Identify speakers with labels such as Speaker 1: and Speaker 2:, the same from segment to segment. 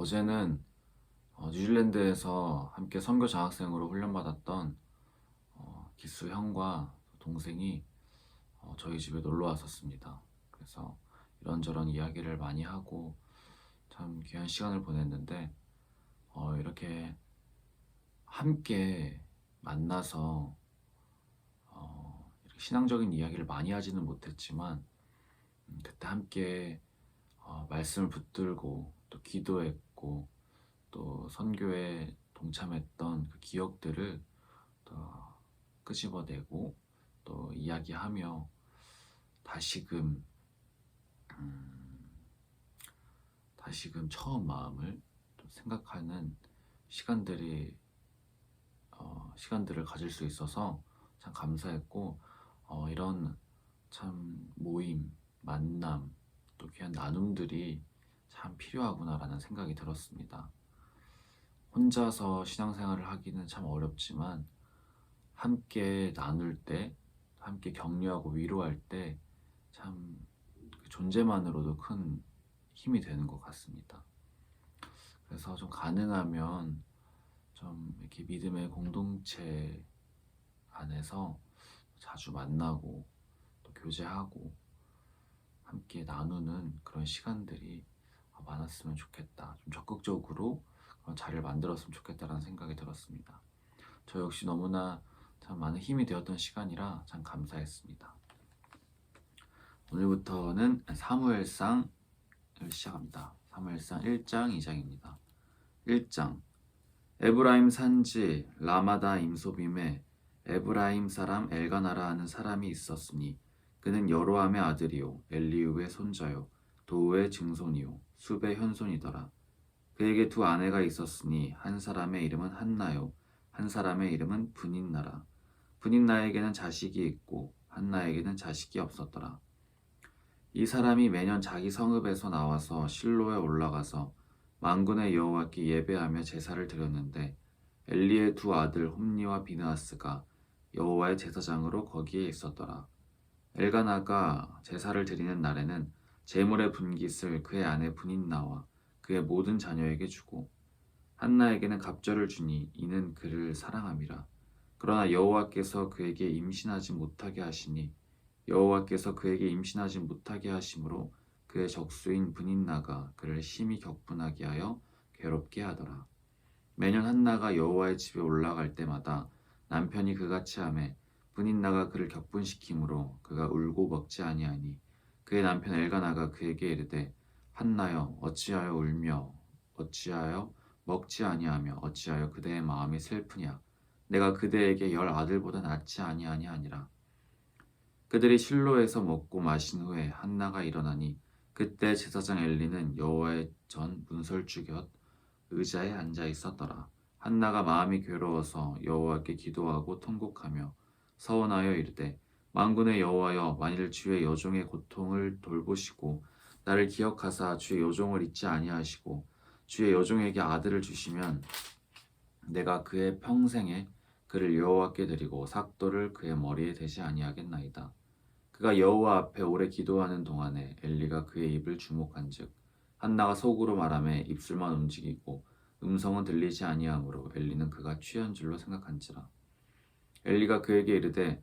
Speaker 1: 어제는 어, 뉴질랜드에서 함께 선교 장학생으로 훈련받았던 어, 기수 형과 동생이 어, 저희 집에 놀러 왔었습니다. 그래서 이런저런 이야기를 많이 하고 참 귀한 시간을 보냈는데 어, 이렇게 함께 만나서 어, 신앙적인 이야기를 많이 하지는 못했지만 음, 그때 함께 어, 말씀을 붙들고 또 기도했고 또 선교에 동참했던 그 기억들을 또 끄집어내고 또 이야기하며 다시금 음, 다시금 처음 마음을 또 생각하는 시간들이 어, 시간들을 가질 수 있어서 참 감사했고 어, 이런 참 모임 만남 또 귀한 나눔들이 참 필요하구나라는 생각이 들었습니다. 혼자서 신앙생활을 하기는 참 어렵지만 함께 나눌 때, 함께 격려하고 위로할 때 참 존재만으로도 큰 힘이 되는 것 같습니다. 그래서 좀 가능하면 좀 이렇게 믿음의 공동체 안에서 자주 만나고 또 교제하고 함께 나누는 그런 시간들이 많았으면 좋겠다. 좀 적극적으로 자리를 만들었으면 좋겠다라는 생각이 들었습니다. 저 역시 너무나 참 많은 힘이 되었던 시간이라 참 감사했습니다. 오늘부터는 사무엘상을 시작합니다. 사무엘상 1장 2장입니다. 1장 에브라임 산지 라마다 임소빔에 에브라임 사람 엘가나라 하는 사람이 있었으니 그는 여로함의 아들이요 엘리우의 손자요 도우의 증손이요 숲의 현손이더라. 그에게 두 아내가 있었으니 한 사람의 이름은 한나요 한 사람의 이름은 분인나라. 분인나에게는 자식이 있고 한나에게는 자식이 없었더라. 이 사람이 매년 자기 성읍에서 나와서 실로에 올라가서 만군의 여호와께 예배하며 제사를 드렸는데 엘리의 두 아들 홈니와 비느하스가 여호와의 제사장으로 거기에 있었더라. 엘가나가 제사를 드리는 날에는 제물의 분깃을 그의 아내 분인나와 그의 모든 자녀에게 주고 한나에게는 갑절을 주니 이는 그를 사랑함이라. 그러나 여호와께서 그에게 임신하지 못하게 하시니 여호와께서 그에게 임신하지 못하게 하심으로 그의 적수인 분인나가 그를 심히 격분하게 하여 괴롭게 하더라. 매년 한나가 여호와의 집에 올라갈 때마다 남편이 그같이 하매 분인나가 그를 격분시키므로 그가 울고 먹지 아니하니 그의 남편 엘가나가 그에게 이르되 한나여 어찌하여 울며 어찌하여 먹지 아니하며 어찌하여 그대의 마음이 슬프냐 내가 그대에게 열 아들보다 낫지 아니하니 아니라 그들이 실로에서 먹고 마신 후에 한나가 일어나니 그때 제사장 엘리는 여호와의 전 문설주 곁 의자에 앉아 있었더라. 한나가 마음이 괴로워서 여호와께 기도하고 통곡하며 서원하여 이르되 만군의 여호와여 만일 주의 여종의 고통을 돌보시고 나를 기억하사 주의 여종을 잊지 아니하시고 주의 여종에게 아들을 주시면 내가 그의 평생에 그를 여호와께 드리고 삭도를 그의 머리에 대지 아니하겠나이다. 그가 여호와 앞에 오래 기도하는 동안에 엘리가 그의 입을 주목한즉 한나가 속으로 말하며 입술만 움직이고 음성은 들리지 아니하므로 엘리는 그가 취한 줄로 생각한지라 엘리가 그에게 이르되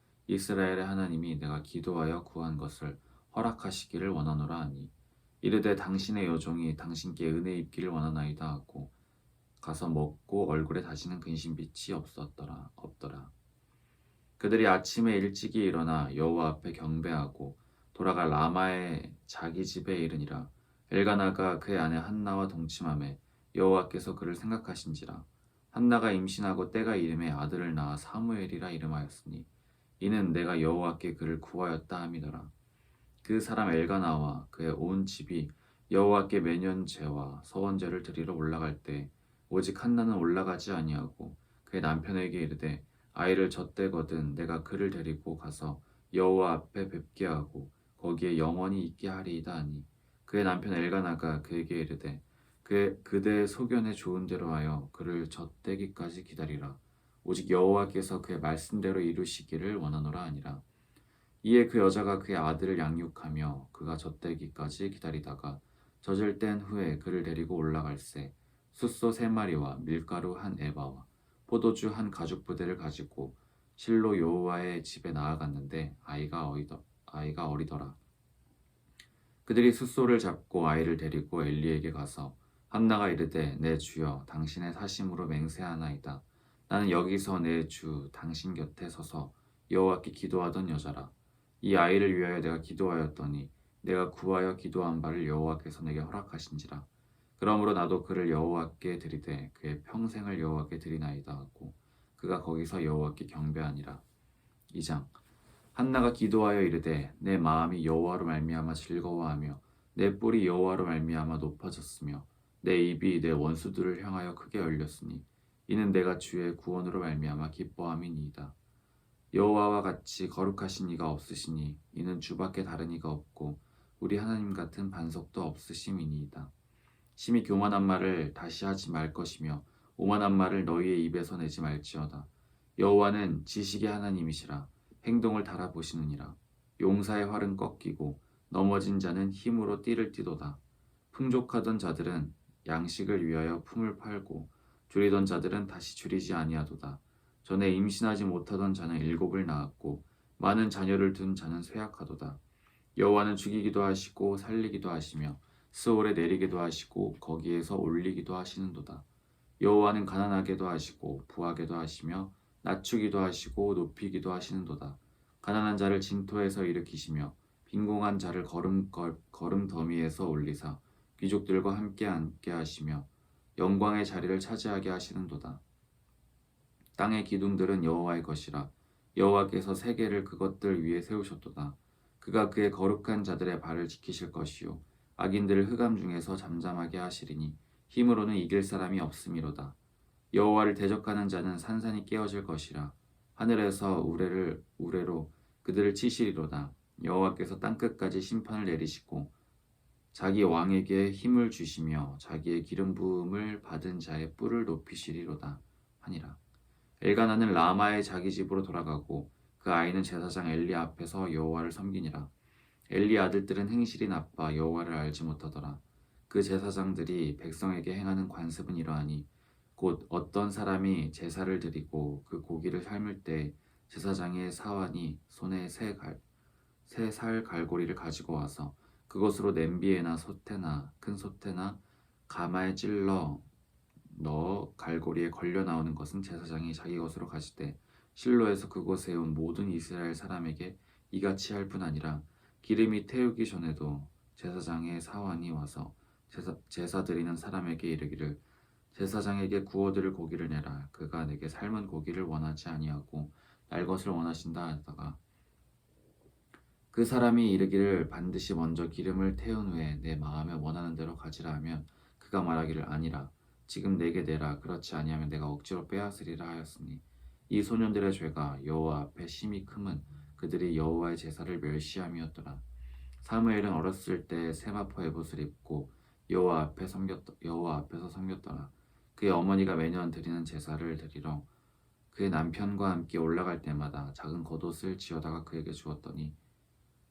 Speaker 1: 이스라엘의 하나님이 내가 기도하여 구한 것을 허락하시기를 원하노라 하니 이르되 당신의 여종이 당신께 은혜 입기를 원하나이다 하고 가서 먹고 얼굴에 다시는 근심빛이 없었더라 없더라. 그들이 아침에 일찍이 일어나 여호와 앞에 경배하고 돌아가 라마의 자기 집에 이르니라 엘가나가 그의 아내 한나와 동침함에 여호와께서 그를 생각하신지라 한나가 임신하고 때가 이름에 아들을 낳아 사무엘이라 이름하였으니 이는 내가 여호와께 그를 구하였다 함이더라. 그 사람 엘가나와 그의 온 집이 여호와께 매년 제와 서원제를 드리러 올라갈 때 오직 한나는 올라가지 아니하고 그의 남편에게 이르되 아이를 젖대거든 내가 그를 데리고 가서 여호와 앞에 뵙게 하고 거기에 영원히 있게 하리이다 하니. 그의 남편 엘가나가 그에게 이르되 그 그대의 소견에 좋은 대로 하여 그를 젖대기까지 기다리라 오직 여호와께서 그의 말씀대로 이루시기를 원하노라 하니라 이에 그 여자가 그의 아들을 양육하며 그가 젖대기까지 기다리다가 젖을 뗀 후에 그를 데리고 올라갈새 숫소 세 마리와 밀가루 한 에바와 포도주 한 가죽 부대를 가지고 실로 여호와의 집에 나아갔는데 아이가 어리더, 아이가 어리더라. 그들이 숫소를 잡고 아이를 데리고 엘리에게 가서 한나가 이르되 내 주여 당신의 사심으로 맹세하나이다. 나는 여기서 내 주 당신 곁에 서서 여호와께 기도하던 여자라. 이 아이를 위하여 내가 기도하였더니 내가 구하여 기도한 바를 여호와께서 내게 허락하신지라. 그러므로 나도 그를 여호와께 드리되 그의 평생을 여호와께 드리나이다 하고 그가 거기서 여호와께 경배하니라. 2장 한나가 기도하여 이르되 내 마음이 여호와로 말미암아 즐거워하며 내 뿔이 여호와로 말미암아 높아졌으며 내 입이 내 원수들을 향하여 크게 열렸으니 이는 내가 주의 구원으로 말미암아 기뻐함이니이다. 여호와와 같이 거룩하신 이가 없으시니 이는 주밖에 다른 이가 없고 우리 하나님 같은 반석도 없으심이니이다. 심히 교만한 말을 다시 하지 말 것이며 오만한 말을 너희의 입에서 내지 말지어다. 여호와는 지식의 하나님이시라 행동을 달아보시느니라. 용사의 활은 꺾이고 넘어진 자는 힘으로 띠를 띠도다. 풍족하던 자들은 양식을 위하여 품을 팔고 줄이던 자들은 다시 줄이지 아니하도다. 전에 임신하지 못하던 자는 일곱을 낳았고 많은 자녀를 둔 자는 쇠약하도다. 여호와는 죽이기도 하시고 살리기도 하시며 스올에 내리기도 하시고 거기에서 올리기도 하시는도다. 여호와는 가난하게도 하시고 부하게도 하시며 낮추기도 하시고 높이기도 하시는도다. 가난한 자를 진토에서 일으키시며 빈공한 자를 걸음 걸, 걸음 더미에서 올리사 귀족들과 함께 앉게 하시며 영광의 자리를 차지하게 하시는도다. 땅의 기둥들은 여호와의 것이라 여호와께서 세계를 그것들 위에 세우셨도다. 그가 그의 거룩한 자들의 발을 지키실 것이요 악인들을 흑암 중에서 잠잠하게 하시리니 힘으로는 이길 사람이 없음이로다. 여호와를 대적하는 자는 산산이 깨어질 것이라 하늘에서 우레를 우레로 그들을 치시리로다. 여호와께서 땅 끝까지 심판을 내리시고 자기 왕에게 힘을 주시며 자기의 기름 부음을 받은 자의 뿔을 높이시리로다 하니라. 엘가나는 라마의 자기 집으로 돌아가고 그 아이는 제사장 엘리 앞에서 여호와를 섬기니라. 엘리 아들들은 행실이 나빠 여호와를 알지 못하더라. 그 제사장들이 백성에게 행하는 관습은 이러하니 곧 어떤 사람이 제사를 드리고 그 고기를 삶을 때 제사장의 사환이 손에 새살 갈고리를 가지고 와서 그것으로 냄비에나 솥에나 큰 솥에나 가마에 찔러 넣어 갈고리에 걸려 나오는 것은 제사장이 자기 것으로 가지되 실로에서 그곳에 온 모든 이스라엘 사람에게 이같이 할 뿐 아니라 기름이 태우기 전에도 제사장의 사환이 와서 제사, 제사 드리는 사람에게 이르기를 제사장에게 구워드릴 고기를 내라. 그가 내게 삶은 고기를 원하지 아니하고 날 것을 원하신다 하다가 그 사람이 이르기를 반드시 먼저 기름을 태운 후에 내 마음에 원하는 대로 가지라 하면 그가 말하기를 아니라 지금 내게 내라. 그렇지 아니하면 내가 억지로 빼앗으리라 하였으니 이 소년들의 죄가 여호와 앞에 심히 크면 그들이 여호와의 제사를 멸시함이었더라. 사무엘은 어렸을 때 세마포 에봇을 입고 여호와 앞에 섬겼 여호와 앞에서 섬겼더라. 그의 어머니가 매년 드리는 제사를 드리러 그의 남편과 함께 올라갈 때마다 작은 겉옷을 지어다가 그에게 주었더니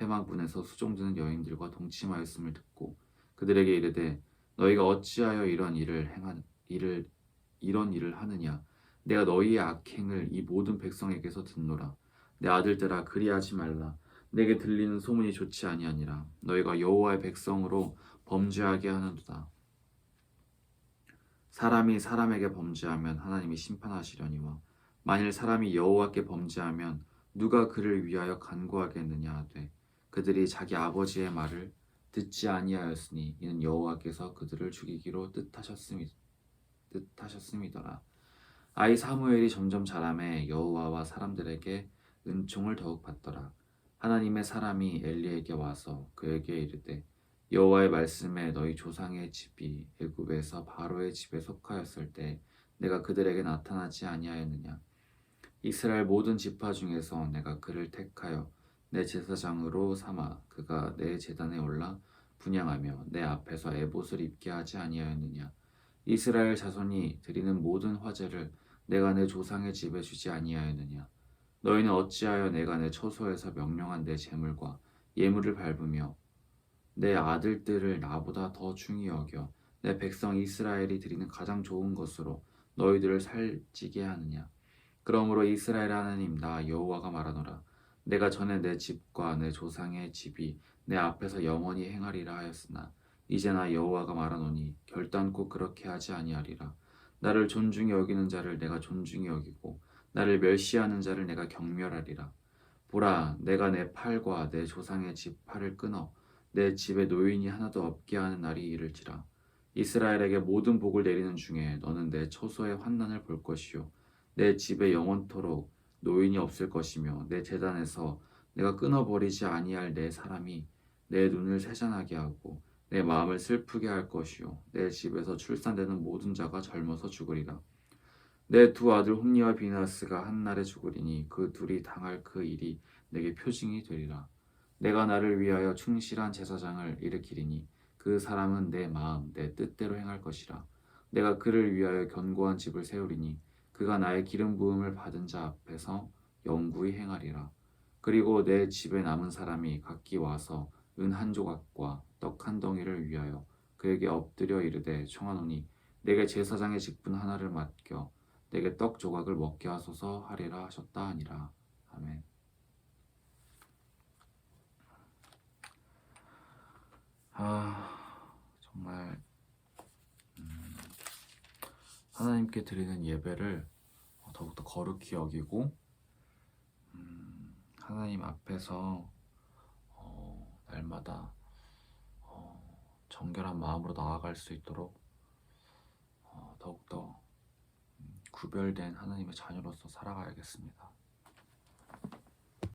Speaker 1: 회망군에서 수종드는 여인들과 동침하였음을 듣고 그들에게 이르되 너희가 어찌하여 이런 일을 행한 일을 이런 일을 하느냐? 내가 너희의 악행을 이 모든 백성에게서 듣노라. 내 아들들아 그리하지 말라. 내게 들리는 소문이 좋지 아니하니라. 너희가 여호와의 백성으로 범죄하게 하는도다. 사람이 사람에게 범죄하면 하나님이 심판하시려니와 만일 사람이 여호와께 범죄하면 누가 그를 위하여 간구하겠느냐 하되 그들이 자기 아버지의 말을 듣지 아니하였으니 이는 여호와께서 그들을 죽이기로 뜻하셨음이 뜻하셨음이더라. 아이 사무엘이 점점 자라매 여호와와 사람들에게 은총을 더욱 받더라. 하나님의 사람이 엘리에게 와서 그에게 이르되 여호와의 말씀에 너희 조상의 집이 애굽에서 바로의 집에 속하였을 때 내가 그들에게 나타나지 아니하였느냐 이스라엘 모든 지파 중에서 내가 그를 택하여 내 제사장으로 삼아 그가 내 제단에 올라 분양하며 내 앞에서 에봇을 입게 하지 아니하였느냐? 이스라엘 자손이 드리는 모든 화제를 내가 내 조상의 집에 주지 아니하였느냐? 너희는 어찌하여 내가 내 처소에서 명령한 내 재물과 예물을 밟으며 내 아들들을 나보다 더 중히 여겨 내 백성 이스라엘이 드리는 가장 좋은 것으로 너희들을 살찌게 하느냐? 그러므로 이스라엘 하나님 나 여호와가 말하노라 내가 전에 내 집과 내 조상의 집이 내 앞에서 영원히 행하리라 하였으나 이제 나 여호와가 말하노니 결단코 그렇게 하지 아니하리라. 나를 존중히 여기는 자를 내가 존중히 여기고 나를 멸시하는 자를 내가 경멸하리라. 보라 내가 내 팔과 내 조상의 집 팔을 끊어 내 집에 노인이 하나도 없게 하는 날이 이를지라. 이스라엘에게 모든 복을 내리는 중에 너는 내 처소의 환난을 볼 것이요. 내 집에 영원토록 노인이 없을 것이며 내 재단에서 내가 끊어버리지 아니할 내 사람이 내 눈을 세잔하게 하고 내 마음을 슬프게 할 것이요. 내 집에서 출산되는 모든 자가 젊어서 죽으리라. 내 두 아들 홈니와 비나스가 한날에 죽으리니 그 둘이 당할 그 일이 내게 표징이 되리라. 내가 나를 위하여 충실한 제사장을 일으키리니 그 사람은 내 마음 내 뜻대로 행할 것이라. 내가 그를 위하여 견고한 집을 세우리니 그가 나의 기름 부음을 받은 자 앞에서 영구히 행하리라 그리고 내 집에 남은 사람이 각기 와서 은 한 조각과 떡 한 덩이를 위하여 그에게 엎드려 이르되 청하노니 내게 제사장의 직분 하나를 맡겨 내게 떡 조각을 먹게 하소서 하리라 하셨다 하니라 아멘. 아 정말 음, 하나님께 드리는 예배를 더욱더 거룩히 여기고 음, 하나님 앞에서 어, 날마다 어, 정결한 마음으로 나아갈 수 있도록 어, 더욱더 음, 구별된 하나님의 자녀로서 살아가야겠습니다.